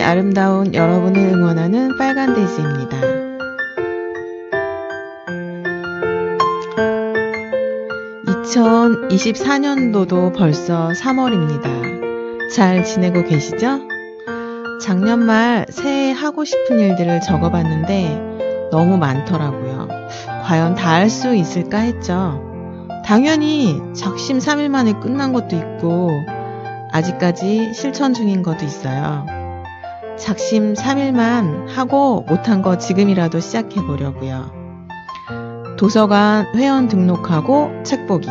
아름다운 여러분을 응원하는 빨간 돼지입니다. 2024년도도 벌써 3월입니다. 잘 지내고 계시죠? 작년 말 새해 하고 싶은 일들을 적어봤는데 너무 많더라고요. 과연 다 할 수 있을까 했죠. 당연히 작심 3일 만에 끝난 것도 있고 아직까지 실천 중인 것도 있어요. 작심 3일만 하고 못한 거 지금이라도 시작해 보려고요. 도서관 회원 등록하고 책 보기.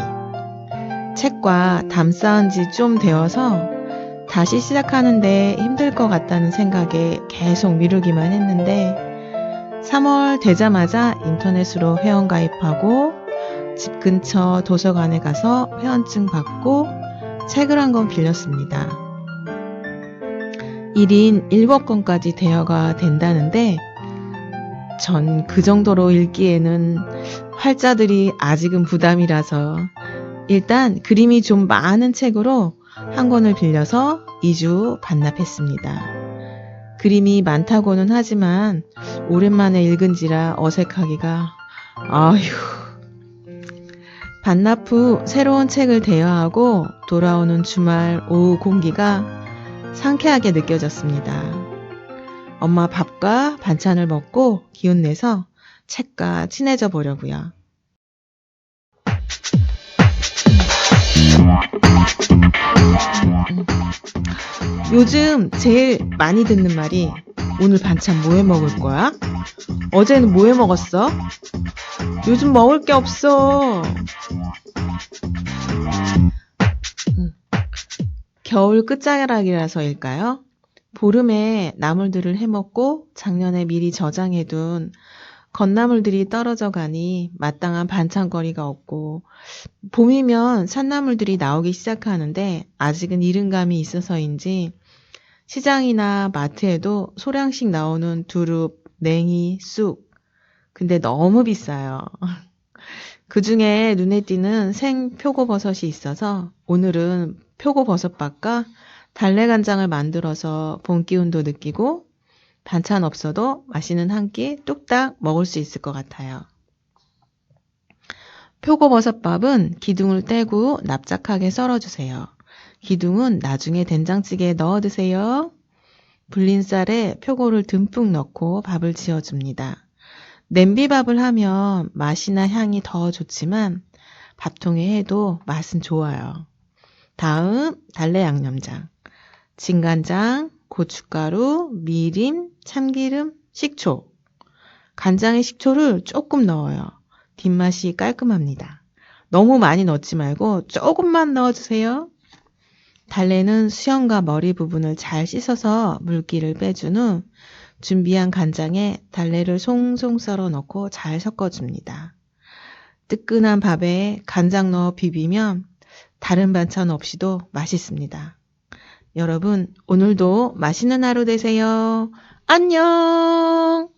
책과 담 쌓은 지 좀 되어서 다시 시작하는데 힘들 것 같다는 생각에 계속 미루기만 했는데 3월 되자마자 인터넷으로 회원 가입하고 집 근처 도서관에 가서 회원증 받고 책을 한 권 빌렸습니다. 1인 7권까지 대여가 된다는데 전 그 정도로 읽기에는 활자들이 아직은 부담이라서 일단 그림이 좀 많은 책으로 한 권을 빌려서 2주 반납했습니다. 그림이 많다고는 하지만 오랜만에 읽은지라 어색하기가 아휴 반납 후 새로운 책을 대여하고 돌아오는 주말 오후 공기가 상쾌하게 느껴졌습니다. 엄마 밥과 반찬을 먹고 기운 내서 책과 친해져 보려고요. 요즘 제일 많이 듣는 말이 오늘 반찬 뭐 해 먹을 거야? 어제는 뭐 해 먹었어? 요즘 먹을 게 없어. 음. 겨울 끝자락이라서일까요? 보름에 나물들을 해먹고 작년에 미리 저장해둔 건나물들이 떨어져 가니 마땅한 반찬거리가 없고 봄이면 산나물들이 나오기 시작하는데 아직은 이른 감이 있어서인지 시장이나 마트에도 소량씩 나오는 두릅, 냉이, 쑥. 근데 너무 비싸요. 그 중에 눈에 띄는 생 표고버섯이 있어서 오늘은 표고버섯밥과 달래간장을 만들어서 봄 기운도 느끼고 반찬 없어도 맛있는 한 끼 뚝딱 먹을 수 있을 것 같아요. 표고버섯밥은 기둥을 떼고 납작하게 썰어주세요. 기둥은 나중에 된장찌개에 넣어 드세요. 불린 쌀에 표고를 듬뿍 넣고 밥을 지어줍니다. 냄비밥을 하면 맛이나 향이 더 좋지만 밥통에 해도 맛은 좋아요. 다음 달래 양념장, 진간장, 고춧가루, 미림, 참기름, 식초. 간장에 식초를 조금 넣어요. 뒷맛이 깔끔합니다. 너무 많이 넣지 말고 조금만 넣어주세요. 달래는 수염과 머리 부분을 잘 씻어서 물기를 빼준 후 준비한 간장에 달래를 송송 썰어 넣고 잘 섞어줍니다. 뜨끈한 밥에 간장 넣어 비비면 다른 반찬 없이도 맛있습니다. 여러분, 오늘도 맛있는 하루 되세요. 안녕!